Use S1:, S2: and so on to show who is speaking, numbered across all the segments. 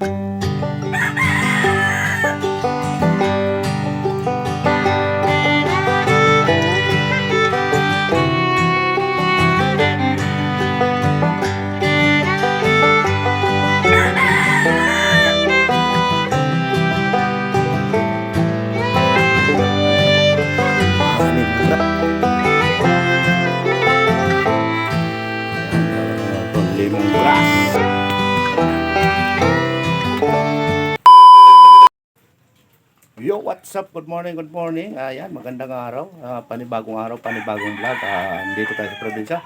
S1: Thank you. What's up? Good morning, good morning. Ayan, magandang araw. Ah, panibagong araw, panibagong vlog. Ah, dito tayo sa probinsya.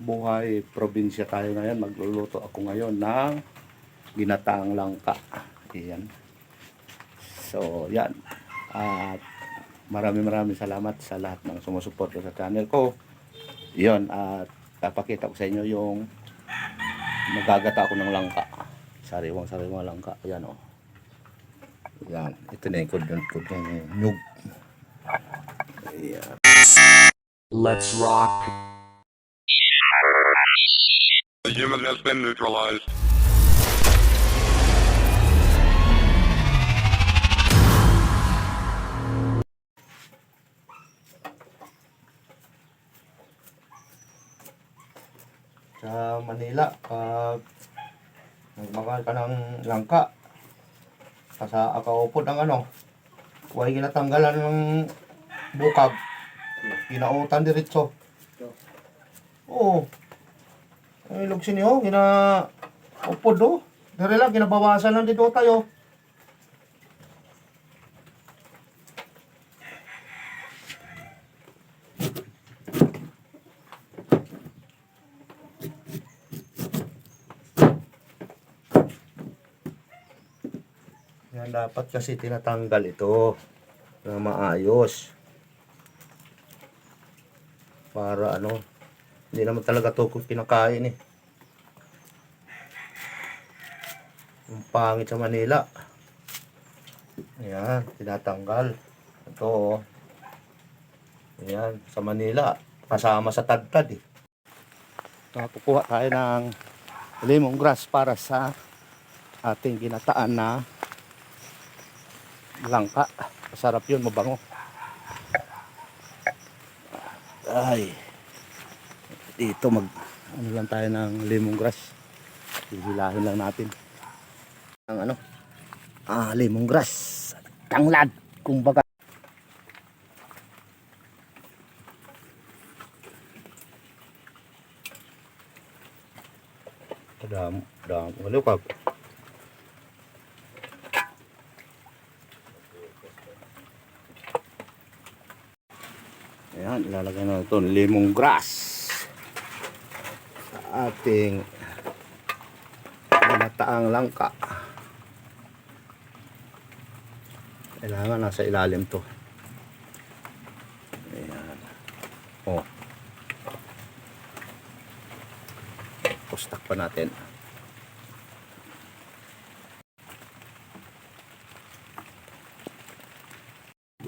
S1: Buhay probinsya tayo ngayon. Magluluto ako ngayon ng ginataang langka. Ayan. So, yan. At maraming maraming salamat sa lahat ng sumusuporta sa channel ko. Yon at papakita ko sa inyo yung magagata ako ng langka. Sariwang sariwang langka. Ayan. Oh. Yan. Ito na yung kod ng kod ng nyug. Ayan.
S2: Let's rock.
S3: The human has been neutralized.
S1: Sa Manila, pag nagmakal ka ng langka, kasa akaupod ng ano, huwag ginatanggalan ng bukag, ginautan diretso. Oo. Ay, lugsin niyo, gina upod do. Dire lang, ginabawasan lang dito tayo. Dapat kasi tinatanggal ito na maayos. Para ano, hindi naman talaga to kinakain eh. Yung pangit sa Manila. Ayan, tinatanggal. Ito oh. Ayan, sa Manila. Kasama sa tadtad eh. Kukuha tayo ng lemongrass para sa ating ginataan na langka. Masarap yun, mabango. Ay. Dito mag ano lang tayo ng lemongrass. Hihilahin lang natin. Ang ano? Ah, lemongrass. Tanglad, kumbaga. Damo, damo. Walo ka. Ilalagay na ito lemon grass sa ating ginataang langka. Kailangan nasa ilalim to. Ayan. Oh. Tapos takpan natin.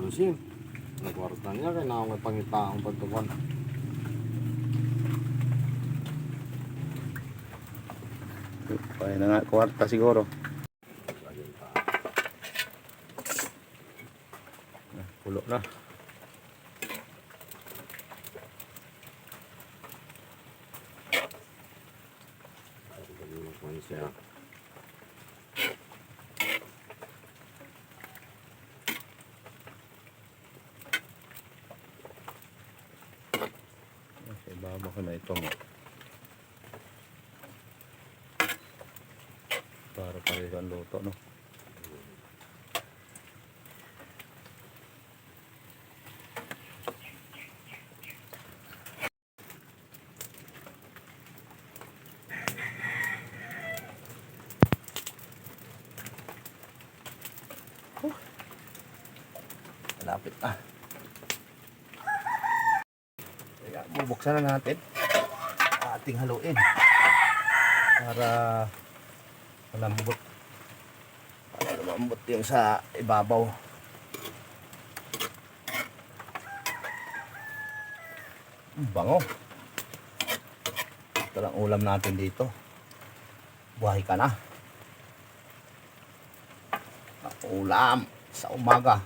S4: Lusin. Nagwarta niya kaya na may pangitaang pagtukan.
S1: Kaya na nga, kwarta siguro. Ah, Pulo na.
S4: Ano
S1: baba ko na ito mo. Para pareho ang luto, no? Huh. Malapit na. Kaya bubuksan na natin. Ating haluin. Para malambot. Para lumambot yung sa ibabaw. Ang bango. Ito lang ulam natin dito. Buhay ka na. Ulam sa umaga.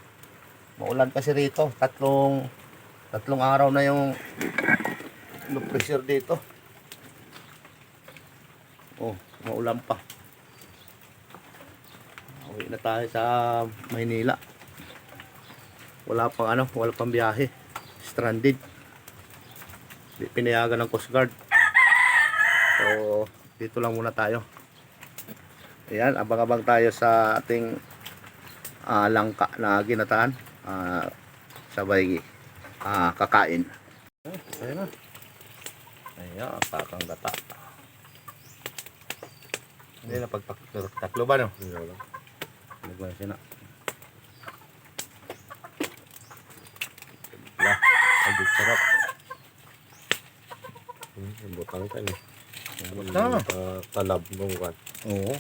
S1: Maulan kasi rito. Tatlong tatlong araw na yung no pressure dito. Oh, maulan pa. Uwi na tayo sa Maynila. Wala pang ano, wala pang biyahe. Stranded. Di pinayagan ng Coast Guard. So, dito lang muna tayo. Ayan, abang-abang tayo sa ating ah, langka na ginataan. Ah, sabay ah, kakain. Ayan na. Ayan, kakang gata. Hindi na pagpaklo tatlo ba no?
S4: Hindi lang.
S1: Nagwan siya na. Lah, agad sarap.
S4: Hmm, butang ka ni.
S1: na.
S4: Uh, talab mong kan.
S1: Oo.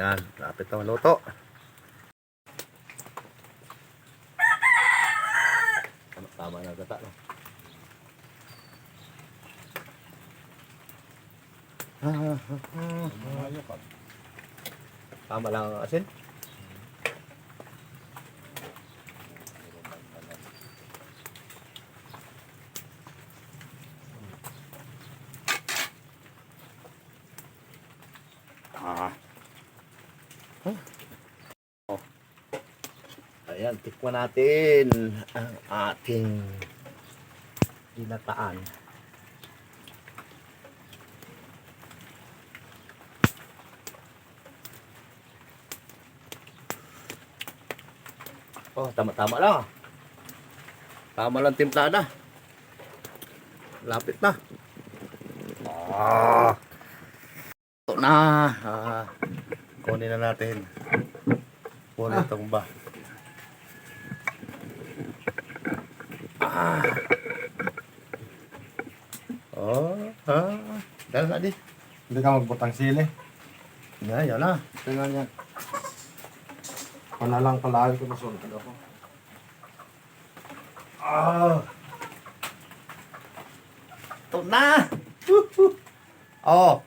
S1: Ayan, lapit na maluto. Tama, tama na gata, no? Tama lang ang asin. Oh. Ayan, tikman natin ang ating dinataan. Oh, tama-tama lang. Tama lang timplada. Lapit na. Ah. Ito na. Ah. Kunin na natin. Kunin itong ba. Ah. Oh, ah. Dala na di.
S4: Hindi ka magbutang sili.
S1: Yan, yan na.
S4: Tingnan yan. Panalang palagi ko nasunod ako.
S1: Ah. Ito na. Oh,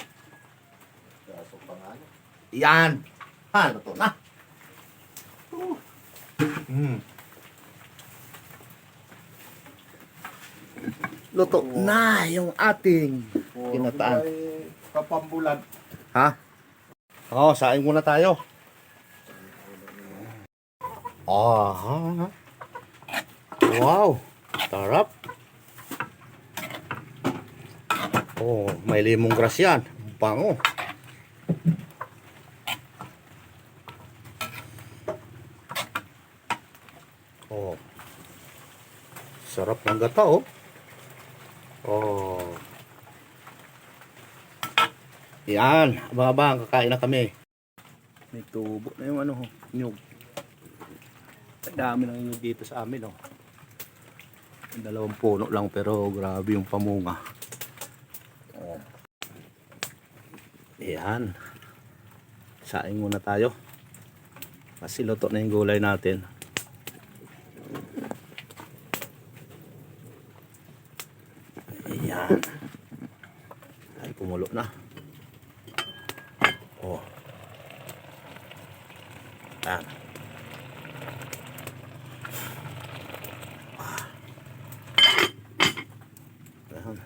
S4: Kaso pa nga niya.
S1: Yan. Ha, ito na.
S4: Hmm.
S1: Luto na yung ating Kinataan.
S4: Kapambulan.
S1: Ha? Oo, oh, saing muna tayo. Ah, wow, sarap. Oh, may limong grass yan. Bango. Oh. Sarap ng gata, oh. Oh. Yan, abang-abang, kakain na kami. May tubo na yung ano, nyug. Ang dami ng nyug dito sa amin, oh. Ang Dalawang puno lang pero grabe yung pamunga. Oh. Yan. Saing muna tayo. Kasi luto na yung gulay natin. Ayan. Ay, pumulo na. Oh. Yan. Ah. Yan.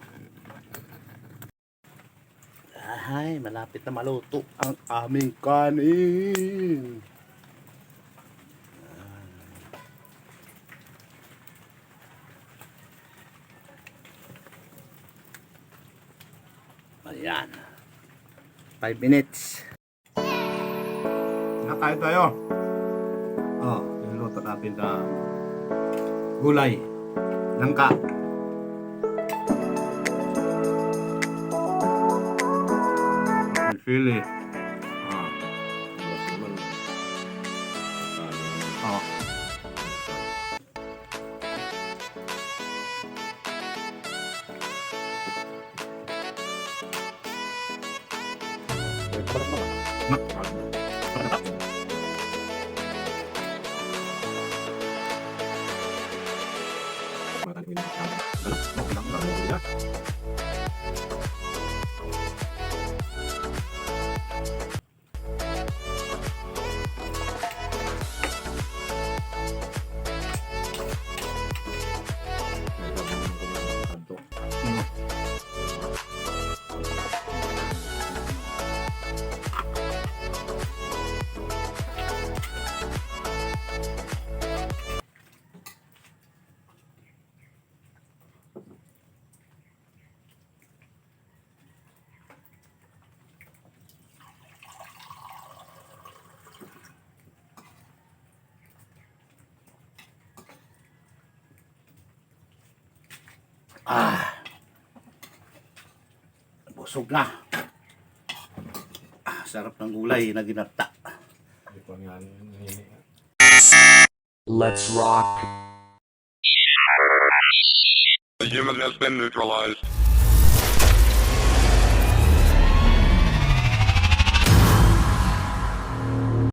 S1: Ay, malapit na maluto ang aming kanin. Ayan. 5 minutes. Nakain tayo. Oh, niluluto natin na gulay. Nangka. Sili. な。Ah. Busog na. Ah, sarap ng gulay na ginata.
S4: Hinihingi.
S2: Let's rock.
S3: The human has been neutralized.